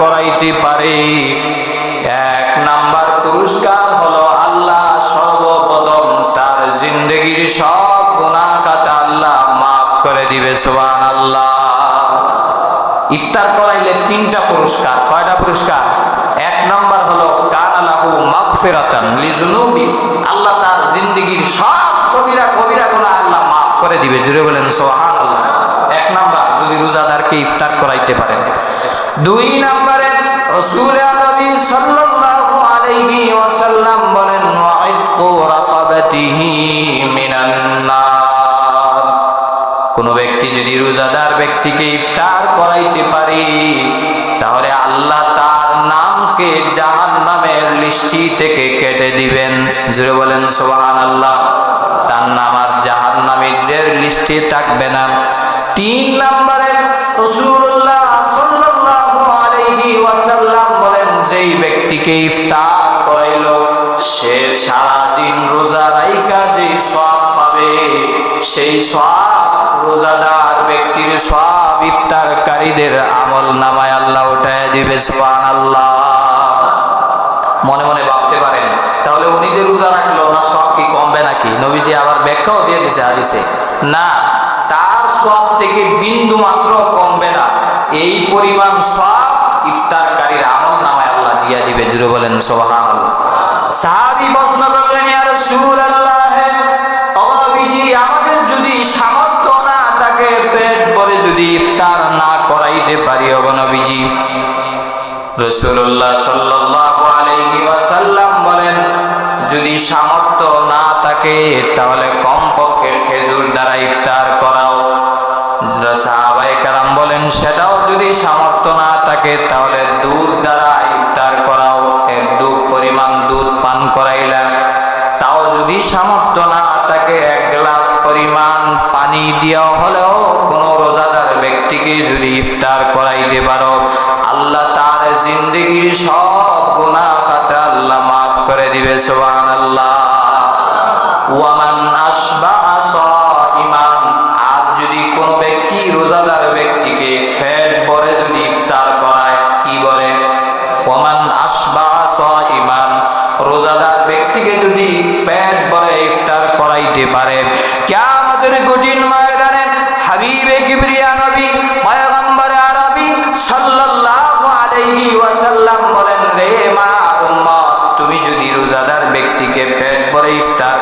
করাইতে পারে। এক নাম্বার পুরস্কার হলো আল্লাহ সর্বপ্রথম তার জিন্দগির সব গুনাহ খাতা আল্লাহ মাফ করে দিবে সুবহান আল্লাহ ইফতার করাইলে তিনটা পুরস্কার, কয়টা পুরস্কার? এক নাম্বার হলো আল্লাহ তার জিন্দগির সব সগীরা কবিরা গুনাহ আল্লাহ মাফ করে দিবে জুড়ে বলেন, সুবহানাল্লাহ। এক নাম্বার, যদি রোজাদারকে ইফতার করাইতে পারেন দুই নাম্বারে রাসূল নবী বলেন কোন ব্যক্তি যদি রোজাদার ব্যক্তিকে ইফতার করাইতে পারে, তাহলে আল্লাহ তার নামকে জাহান নামের লিস্টি থেকে কেটে দিবেন। জুড়ে বলেন সোহান আল্লাহ তার নাম আর জাহান নামীদের লিস্টে থাকবে না। তিন নম্বরে রসুল্লাহ ব্যক্তিকে ইফতার করাইলো। সে সারাদিন রোজা রাইকা যে সব পাবে। সেই সব রোজাদার ব্যক্তির সব ইফতারকারীদের আমল নামায় আল্লাহ উঠায় দিবে সুবহান আল্লাহ মনে মনে ভাবতে পারেন, তাহলে উনি যে রোজা রাখল না, সব কি কমবে নাকি? নবীজি আবার ব্যাখ্যাও দিয়ে দিছে হাদিসে। না, তার সব থেকে বিন্দু মাত্র কমবে না। এই পরিমাণ সব আমাদের যদি সামর্থ্য না থাকে, পেট যদি ইফতার না করাইতে পারি রসুল্লাহ বলেন, যদি সামর্থ্য না থাকে, তাহলে কমপক্ষে খেজুর দ্বারা ইফতার করাও। সাহাবাই কারাম বলেন, সেটাও যদি সামর্থ্য না থাকে, তাহলে দুধ সামর্থ্য না, তাকে এক গ্লাস পরিমাণ পানি হলেও কোনো রোজাদার ব্যক্তিকে যদি ইফতার করাইতে পারো, আল্লাহ তার জিন্দগির সব গুণা খাতে আল্লাহ মাফ করে দিবে সোহান আল্লাহ ওয়ামান আসবা ইমান করাইতে পারে। কেমতের কঠিন ময়দানে হাবিবে কিবরিয়া নবী, পয়গম্বর আরবি সাল্লাল্লাহু আলাইহি ওয়াসাল্লাম বলেন, রে মা উম্মত, তুমি যদি রোজাদার ব্যক্তিকে পেট ভরে ইফতার